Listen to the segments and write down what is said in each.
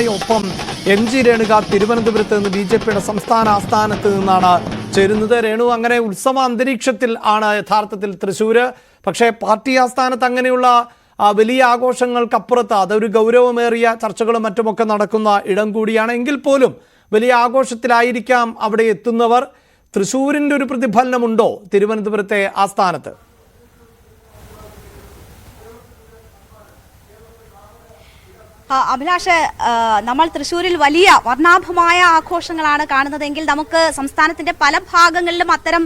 ചേരുകയാണ് ഒപ്പം M G Renuka തിരുവനന്തപുരത്ത് നിന്ന് ബി ജെ പിയുടെ സംസ്ഥാന ആസ്ഥാനത്ത് നിന്നാണ് ചേരുന്നത്. രേണു അങ്ങനെ ഉത്സവ അന്തരീക്ഷത്തിൽ ആണ് യഥാർത്ഥത്തിൽ തൃശ്ശൂര് പക്ഷേ പാർട്ടി ആസ്ഥാനത്ത് അങ്ങനെയുള്ള വലിയ ആഘോഷങ്ങൾക്കപ്പുറത്ത് അതൊരു ഗൗരവമേറിയ ചർച്ചകളും മറ്റുമൊക്കെ നടക്കുന്ന ഇടം കൂടിയാണ്. എങ്കിൽ പോലും വലിയ ആഘോഷത്തിലായിരിക്കാം അവിടെ എത്തുന്നവർ. തൃശ്ശൂരിന്റെ ഒരു പ്രതിഫലനമുണ്ടോ തിരുവനന്തപുരത്തെ ആസ്ഥാനത്ത്? അഭിലാഷ് നമ്മൾ തൃശ്ശൂരിൽ വലിയ വർണാഭമായ ആഘോഷങ്ങളാണ് കാണുന്നതെങ്കിൽ നമുക്ക് സംസ്ഥാനത്തിന്റെ പല ഭാഗങ്ങളിലും അത്തരം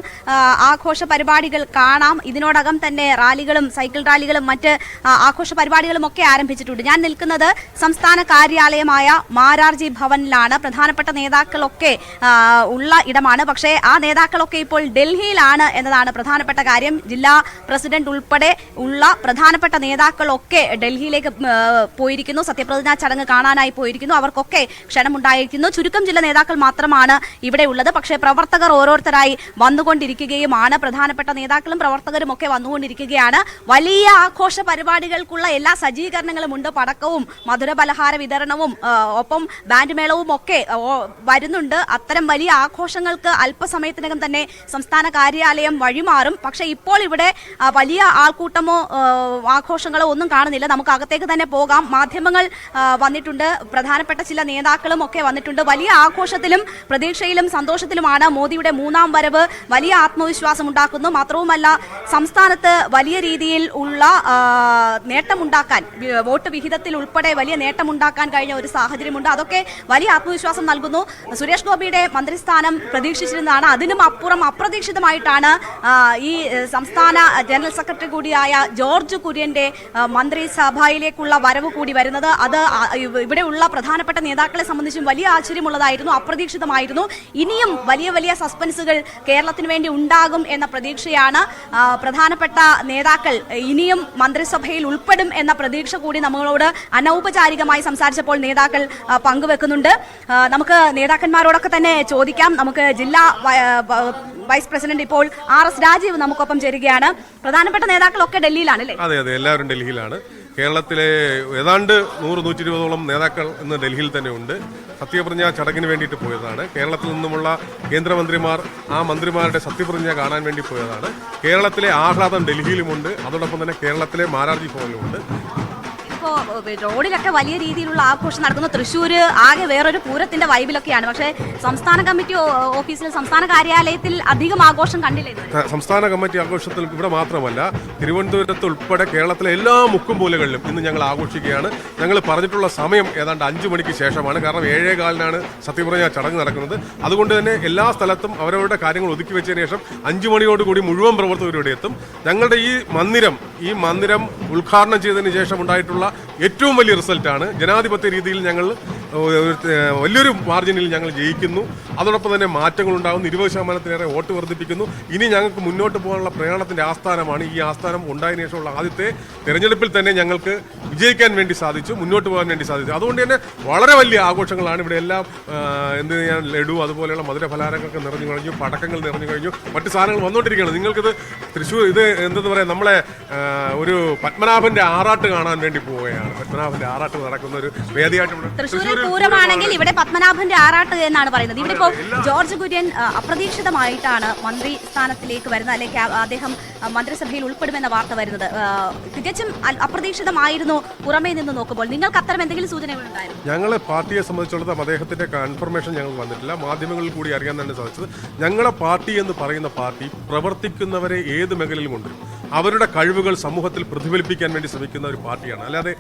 ആഘോഷ പരിപാടികൾ കാണാം. ഇതിനോടകം തന്നെ റാലികളും സൈക്കിൾ റാലികളും മറ്റ് ആഘോഷ പരിപാടികളും ഒക്കെ ആരംഭിച്ചിട്ടുണ്ട്. ഞാൻ നിൽക്കുന്നത് സംസ്ഥാന കാര്യാലയമായ മാരാർജി ഭവനിലാണ്. പ്രധാനപ്പെട്ട നേതാക്കളൊക്കെ ഉള്ള ഇടമാണ്. പക്ഷേ ആ നേതാക്കളൊക്കെ ഇപ്പോൾ ഡൽഹിയിലാണ് എന്നതാണ് പ്രധാനപ്പെട്ട കാര്യം. ജില്ലാ പ്രസിഡന്റ് ഉൾപ്പെടെ ഉള്ള പ്രധാനപ്പെട്ട നേതാക്കളൊക്കെ ഡൽഹിയിലേക്ക് പോയിരിക്കുന്നു. സത്യപ്രതിജ്ഞാ ചടങ്ങ് കാണാനായി പോയിരിക്കുന്നു. അവർക്കൊക്കെ ക്ഷണമുണ്ടായിരിക്കുന്നു. ചുരുക്കം ചില നേതാക്കൾ മാത്രമാണ് ഇവിടെ ഉള്ളത്. പക്ഷേ പ്രവർത്തകർ ഓരോരുത്തരായി വന്നുകൊണ്ടിരിക്കുകയുമാണ്. പ്രധാനപ്പെട്ട നേതാക്കളും പ്രവർത്തകരും ഒക്കെ വന്നുകൊണ്ടിരിക്കുകയാണ്. വലിയ ആഘോഷ പരിപാടികൾക്കുള്ള എല്ലാ സജ്ജീകരണങ്ങളും ഉണ്ട്. പടക്കവും മധുര പലഹാര വിതരണവും ഒപ്പം ബാൻഡ് മേളവും ഒക്കെ വരുന്നുണ്ട്. അത്തരം വലിയ ആഘോഷങ്ങൾക്ക് അല്പസമയത്തിനകം തന്നെ സംസ്ഥാന കാര്യാലയം വഴിമാറും. പക്ഷേ ഇപ്പോൾ ഇവിടെ വലിയ ആൾക്കൂട്ടമോ ആഘോഷങ്ങളോ ഒന്നും കാണുന്നില്ല. നമുക്ക് അകത്തേക്ക് തന്നെ പോകാം. മാധ്യമങ്ങൾ വന്നിട്ടുണ്ട്. പ്രധാനപ്പെട്ട ചില നേതാക്കളും ഒക്കെ വന്നിട്ടുണ്ട്. വലിയ ആഘോഷത്തിലും പ്രതീക്ഷയിലും സന്തോഷത്തിലുമാണ് മോദിയുടെ മൂന്നാം വരവ്. വലിയ ആത്മവിശ്വാസം ഉണ്ടാക്കുന്നു. മാത്രവുമല്ല സംസ്ഥാനത്ത് വലിയ രീതിയിൽ ഉള്ള നേട്ടമുണ്ടാക്കാൻ വോട്ട് വിഹിതത്തിൽ ഉൾപ്പെടെ വലിയ നേട്ടമുണ്ടാക്കാൻ കഴിഞ്ഞ ഒരു സാഹചര്യമുണ്ട്. അതൊക്കെ വലിയ ആത്മവിശ്വാസം നൽകുന്നു. സുരേഷ് ഗോപിയുടെ മന്ത്രിസ്ഥാനം പ്രതീക്ഷിച്ചിരുന്നതാണ്. അതിനും അപ്പുറം അപ്രതീക്ഷിതമായിട്ടാണ് ഈ സംസ്ഥാന ജനറൽ സെക്രട്ടറി കൂടിയായ ജോർജ് കുര്യന്റെ മന്ത്രിസഭയിലേക്കുള്ള വരവ് കൂടി വരുന്നത്. അത് ഇവിടെയുള്ള പ്രധാനപ്പെട്ട നേതാക്കളെ സംബന്ധിച്ചും വലിയ ആശ്ചര്യമുള്ളതായിരുന്നു അപ്രതീക്ഷിതമായിരുന്നു. ഇനിയും വലിയ വലിയ സസ്പെൻസുകൾ കേരളത്തിന് വേണ്ടി ഉണ്ടാകും എന്ന പ്രതീക്ഷയാണ് പ്രധാനപ്പെട്ട നേതാക്കൾ ഇനിയും മന്ത്രിസഭയിൽ ഉൾപ്പെടും എന്ന പ്രതീക്ഷ കൂടി നമ്മളോട് അനൗപചാരികമായി സംസാരിച്ചപ്പോൾ നേതാക്കൾ പങ്കുവെക്കുന്നുണ്ട്. നമുക്ക് നേതാക്കന്മാരോടൊക്കെ തന്നെ ചോദിക്കാം. നമുക്ക് ജില്ലാ വൈസ് പ്രസിഡന്റ് ഇപ്പോൾ ആർ എസ് രാജീവ് നമുക്കൊപ്പം ചേരുകയാണ്. പ്രധാനപ്പെട്ട നേതാക്കളൊക്കെ ഡൽഹിയിലാണ് അല്ലേ അതെ അതെ എല്ലാവരും ഡൽഹിയിലാണ്. കേരളത്തിലെ ഏതാണ്ട് നൂറ് നൂറ്റി ഇരുപതോളം നേതാക്കൾ ഇന്ന് ഡൽഹിയിൽ തന്നെ ഉണ്ട്. സത്യപ്രതിജ്ഞ ചടങ്ങിന് വേണ്ടിയിട്ട് പോയതാണ്. കേരളത്തിൽ നിന്നുമുള്ള കേന്ദ്രമന്ത്രിമാർ ആ മന്ത്രിമാരുടെ സത്യപ്രതിജ്ഞ കാണാൻ വേണ്ടി പോയതാണ്. കേരളത്തിലെ ആഹ്ലാദം ഡൽഹിയിലുമുണ്ട്. അതോടൊപ്പം തന്നെ കേരളത്തിലെ മാരാർജി ഭവനിലുമുണ്ട്. ഇപ്പോ ഏഹ്, റോഡിലൊക്കെ വലിയ രീതിയിലുള്ള ആഘോഷം നടക്കുന്ന. തൃശ്ശൂര് ആകെ വേറൊരു പൂരത്തിന്റെ വൈബിലൊക്കെയാണ്. പക്ഷേ സംസ്ഥാന കമ്മിറ്റി ഓഫീസിൽ സംസ്ഥാന കാര്യാലയത്തിൽ അധികം ആഘോഷം കണ്ടില്ല. സംസ്ഥാന കമ്മിറ്റി ആഘോഷത്തിൽ ഇവിടെ മാത്രമല്ല തിരുവനന്തപുരത്ത് ഉൾപ്പെടെ കേരളത്തിലെ എല്ലാ മുക്കും മൂലകളിലും ഇന്ന് ഞങ്ങൾ ആഘോഷിക്കുകയാണ്. ഞങ്ങൾ പറഞ്ഞിട്ടുള്ള സമയം ഏതാണ്ട് അഞ്ചു മണിക്ക് ശേഷമാണ്. കാരണം ഏഴേ കാലിനാണ് സത്യപ്രതിജ്ഞ ചടങ്ങ് നടക്കുന്നത്. അതുകൊണ്ട് തന്നെ എല്ലാ സ്ഥലത്തും അവരവരുടെ കാര്യങ്ങൾ ഒതുക്കി വെച്ചതിന് ശേഷം അഞ്ചു മണിയോടുകൂടി മുഴുവൻ പ്രവർത്തകരോടെ എത്തും. ഞങ്ങളുടെ ഈ മന്ദിരം ഈ മന്ദിരം ഉദ്ഘാടനം ചെയ്തതിന് ശേഷം ഉണ്ടായിട്ടുള്ള ഏറ്റവും വലിയ റിസൾട്ടാണ്. ജനാധിപത്യ രീതിയിൽ ഞങ്ങൾ വലിയൊരു മാർജിനിൽ ഞങ്ങൾ ജയിക്കുന്നു. അതോടൊപ്പം തന്നെ മാറ്റങ്ങൾ ഉണ്ടാകുന്നു ഇരുപത് ശതമാനത്തിലേറെ വോട്ട് വർദ്ധിപ്പിക്കുന്നു. ഇനി ഞങ്ങൾക്ക് മുന്നോട്ട് പോകാനുള്ള പ്രയാണത്തിന്റെ ആസ്ഥാനമാണ് ഈ ആസ്ഥാനം ഉണ്ടായതിനു ശേഷമുള്ള ആദ്യത്തെ തെരഞ്ഞെടുപ്പിൽ തന്നെ ഞങ്ങൾക്ക് വിജയിക്കാൻ വേണ്ടി സാധിച്ചു മുന്നോട്ട് പോകാൻ വേണ്ടി സാധിച്ചു. അതുകൊണ്ട് തന്നെ വളരെ വലിയ ആഘോഷങ്ങളാണ് ഇവിടെ എല്ലാം എന്ത് ഞാൻ ലഡു അതുപോലെയുള്ള മധുര ഫലാരങ്ങളൊക്കെ നിറഞ്ഞു കഴിഞ്ഞു പടക്കങ്ങൾ നിറഞ്ഞു കഴിഞ്ഞു. മറ്റു സാധനങ്ങൾ വന്നുകൊണ്ടിരിക്കുകയാണ്. നിങ്ങൾക്കിത് തൃശ്ശൂർ ഇത് എന്തെന്ന് പറയാം നമ്മളെ ഒരു പത്മനാഭന്റെ ആറാട്ട് കാണാൻ വേണ്ടി പോവുകയാണ്. പത്മനാഭന്റെ ആറാട്ട് നടക്കുന്ന ഒരു വേദിയായിട്ട് ഇവിടെ തൃശ്ശൂരിൽ പൂരമാണെങ്കിൽ ഇവിടെ പത്മനാഭന്റെ ആറാട്ട് എന്നാണ് പറയുന്നത്. ഇവിടെ ഇപ്പോൾ ജോർജ് കുര്യൻ അപ്രതീക്ഷിതമായിട്ടാണ് മന്ത്രി സ്ഥാനത്തിലേക്ക് വരുന്നത്. അല്ലെങ്കിൽ അദ്ദേഹം മന്ത്രിസഭയിൽ ഉൾപ്പെടുമെന്ന വാർത്ത വരുന്നത്. തികച്ചും അപ്രതീക്ഷിതമായിരുന്നു പുറമേ നിന്ന് നോക്കുമ്പോൾ. നിങ്ങൾക്ക് അത്തരം എന്തെങ്കിലും സൂചനകളുണ്ടായിരുന്നു ഞങ്ങളെ പാർട്ടിയെ സംബന്ധിച്ചിടത്തോളം അദ്ദേഹത്തിന്റെ കൺഫർമേഷൻ ഞങ്ങൾ വന്നിട്ടില്ല. മാധ്യമങ്ങളിൽ കൂടി അറിയാൻ തന്നെ സാധിച്ചത് ഞങ്ങളെ പാർട്ടി എന്ന് പറയുന്ന പാർട്ടി പ്രവർത്തിക്കുന്നവരെ ഏത് മേഖലയിലും കൊണ്ടുവരും. അവരുടെ കഴിവുകൾ സമൂഹത്തിൽ പ്രതിഫലിപ്പിക്കാൻ വേണ്ടി ശ്രമിക്കുന്ന ഒരു പാർട്ടിയാണ്. അല്ലാതെ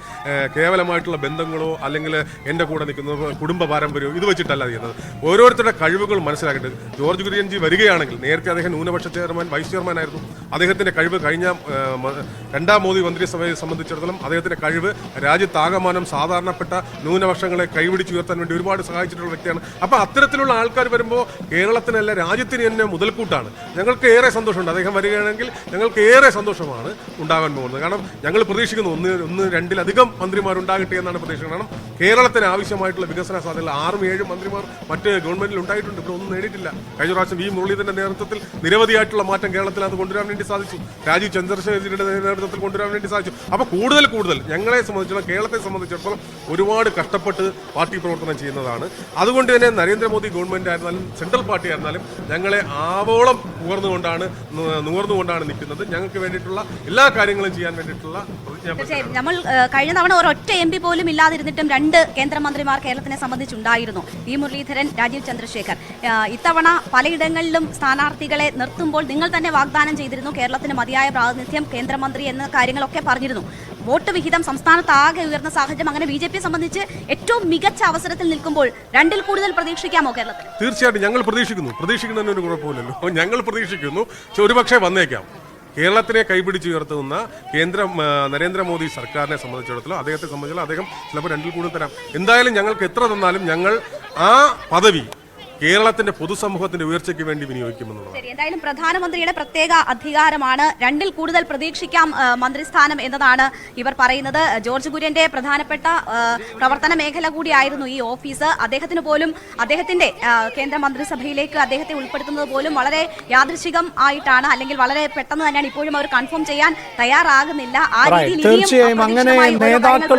കേവലമായിട്ടുള്ള ബന്ധങ്ങളോ അല്ലെങ്കിൽ എന്റെ കൂടെ നിൽക്കുന്ന കുടുംബ പാരമ്പര്യമോ ഇത് വെച്ചിട്ടല്ല ചെയ്യുന്നത്. ഓരോരുത്തരുടെ കഴിവുകൾ മനസ്സിലാക്കേണ്ടത്. ജോർജ് കുര്യൻജി വരികയാണെങ്കിൽ നേരത്തെ അദ്ദേഹം ന്യൂനപക്ഷ ചെയർമാൻ വൈസ് ചെയർമാൻ ആയിരുന്നു അദ്ദേഹത്തിന്റെ കഴിവ് കഴിഞ്ഞ രണ്ടാം മോദി മന്ത്രിസഭയെ സംബന്ധിച്ചിടത്തോളം അദ്ദേഹത്തിന്റെ കഴിവ് രാജ്യത്താകമാനം സാധാരണപ്പെട്ട ന്യൂനപക്ഷങ്ങളെ കൈപിടിച്ചുയർത്താൻ വേണ്ടി ഒരുപാട് സഹായിച്ചിട്ടുള്ള വ്യക്തിയാണ്. അപ്പോൾ അത്തരത്തിലുള്ള ആൾക്കാർ വരുമ്പോൾ കേരളത്തിനല്ല രാജ്യത്തിന് തന്നെ മുതൽക്കൂട്ടാണ്. ഞങ്ങൾക്ക് ഏറെ സന്തോഷമുണ്ട്. അദ്ദേഹം വരികയാണെങ്കിൽ ഞങ്ങൾക്ക് ഏറെ സന്തോഷമാണ് ഉണ്ടാകാൻ പോകുന്നത്. കാരണം ഞങ്ങൾ പ്രതീക്ഷിക്കുന്നു ഒന്ന് ഒന്ന് രണ്ടിലധികം മന്ത്രിമാരുണ്ടാകട്ടെ എന്നാണ് പ്രതീക്ഷിക്കുന്നത് കാരണം കേരളത്തിന് ആവശ്യമായിട്ടുള്ള വികസന സാധ്യതകൾ ആറും ഏഴും മന്ത്രിമാർ മറ്റ് ഗവൺമെന്റിൽ ഉണ്ടായിട്ടുണ്ട്. ഇവിടെ ഒന്നും നേടിയിട്ടില്ല. കഴിഞ്ഞ പ്രാവശ്യം വി മുരളീധരന്റെ നേതൃത്വത്തിൽ നിരവധിയായിട്ടുള്ള മാറ്റം കേരളത്തിൽ അത് കൊണ്ടുവരാൻ വേണ്ടി സാധിച്ചു. രാജീവ് ചന്ദ്രശേഖരന്റെ നേതൃത്വത്തിൽ കൊണ്ടുവരാൻ വേണ്ടി സാധിച്ചു. അപ്പോൾ കൂടുതൽ കൂടുതൽ ഞങ്ങളെ സംബന്ധിച്ചിടത്തോളം കേരളത്തെ സംബന്ധിച്ചിടത്തോളം ഒരുപാട് കഷ്ടപ്പെട്ട് പാർട്ടി പ്രവർത്തനം ചെയ്യുന്നതാണ്. അതുകൊണ്ട് തന്നെ നരേന്ദ്രമോദി ഗവൺമെന്റ് ആയിരുന്നാലും സെൻട്രൽ പാർട്ടി ആയിരുന്നാലും ഞങ്ങളെ ആവോളം ഉയർന്നുകൊണ്ടാണ് നുകർന്നുകൊണ്ടാണ് നിൽക്കുന്നത്. ഞങ്ങൾക്ക് വേണ്ടിയിട്ടുള്ള എല്ലാ കാര്യങ്ങളും ചെയ്യാൻ വേണ്ടിയിട്ടുള്ള. തീർച്ചയായും. നമ്മൾ കഴിഞ്ഞ തവണ ഒരൊറ്റ എം പി പോലും ഇല്ലാതിരുന്നിട്ടും രണ്ട് കേന്ദ്രമന്ത്രിമാർ കേരളത്തിനെ സംബന്ധിച്ചുണ്ടായിരുന്നു. വി മുരളീധരൻ രാജീവ് ചന്ദ്രശേഖർ. ഇത്തവണ പലയിടങ്ങളിലും സ്ഥാനാർത്ഥികളെ നിർത്തുമ്പോൾ നിങ്ങൾ തന്നെ വാഗ്ദാനം ചെയ്തിരുന്നു. കേരളത്തിന് മതിയായ പ്രാതിനിധ്യം കേന്ദ്രമന്ത്രി എന്ന കാര്യങ്ങളൊക്കെ പറഞ്ഞിരുന്നു. വോട്ട് വിഹിതം സംസ്ഥാനത്ത് ആകെ ഉയർന്ന സാഹചര്യം അങ്ങനെ ബി ജെ പിയെ സംബന്ധിച്ച് ഏറ്റവും മികച്ച അവസരത്തിൽ നിൽക്കുമ്പോൾ രണ്ടിൽ കൂടുതൽ പ്രതീക്ഷിക്കാമോ കേരളത്തിൽ തീർച്ചയായിട്ടും ഞങ്ങൾ പ്രതീക്ഷിക്കുന്നു. പ്രതീക്ഷിക്കുന്നതിന് ഒരു കുഴപ്പമില്ലല്ലോ. ഞങ്ങൾ പ്രതീക്ഷിക്കുന്നു. പക്ഷെ ഒരുപക്ഷെ വന്നേക്കാം. കേരളത്തിനെ കൈപിടിച്ച് ഉയർത്തുന്ന കേന്ദ്ര നരേന്ദ്രമോദി സർക്കാരിനെ സംബന്ധിച്ചിടത്തോളം അദ്ദേഹത്തെ സംബന്ധിച്ചിടത്തോളം അദ്ദേഹം ചിലപ്പോൾ രണ്ടിൽ കൂടുതൽ തരാം. എന്തായാലും ഞങ്ങൾക്ക് എത്ര തന്നാലും ഞങ്ങൾ ആ പദവി കേരളത്തിന്റെ പൊതുസമൂഹത്തിന്റെ ഉയർച്ചയ്ക്ക് വേണ്ടി വിനിയോഗിക്കുമെന്നുള്ളത് ശരി എന്തായാലും പ്രധാനമന്ത്രിയുടെ പ്രത്യേക അധികാരമാണ് രണ്ടിൽ കൂടുതൽ പ്രതീക്ഷിക്കാം മന്ത്രിസ്ഥാനം എന്നതാണ് ഇവർ പറയുന്നത്. ജോർജ് കുര്യന്റെ പ്രധാനപ്പെട്ട പ്രവർത്തന മേഖല കൂടിയായിരുന്നു ഈ ഓഫീസ്. അദ്ദേഹത്തിന് പോലും അദ്ദേഹത്തിന്റെ കേന്ദ്രമന്ത്രിസഭയിലേക്ക് കേന്ദ്ര മന്ത്രിസഭയിലേക്ക് അദ്ദേഹത്തെ ഉൾപ്പെടുത്തുന്നത് പോലും വളരെ യാദൃശികം ആയിട്ടാണ് അല്ലെങ്കിൽ വളരെ പെട്ടെന്ന് തന്നെയാണ് ഇപ്പോഴും അവർ കൺഫേം ചെയ്യാൻ തയ്യാറാകുന്നില്ല. ആ രീതിയിൽ തീർച്ചയായും അങ്ങനെ നേതാക്കൾ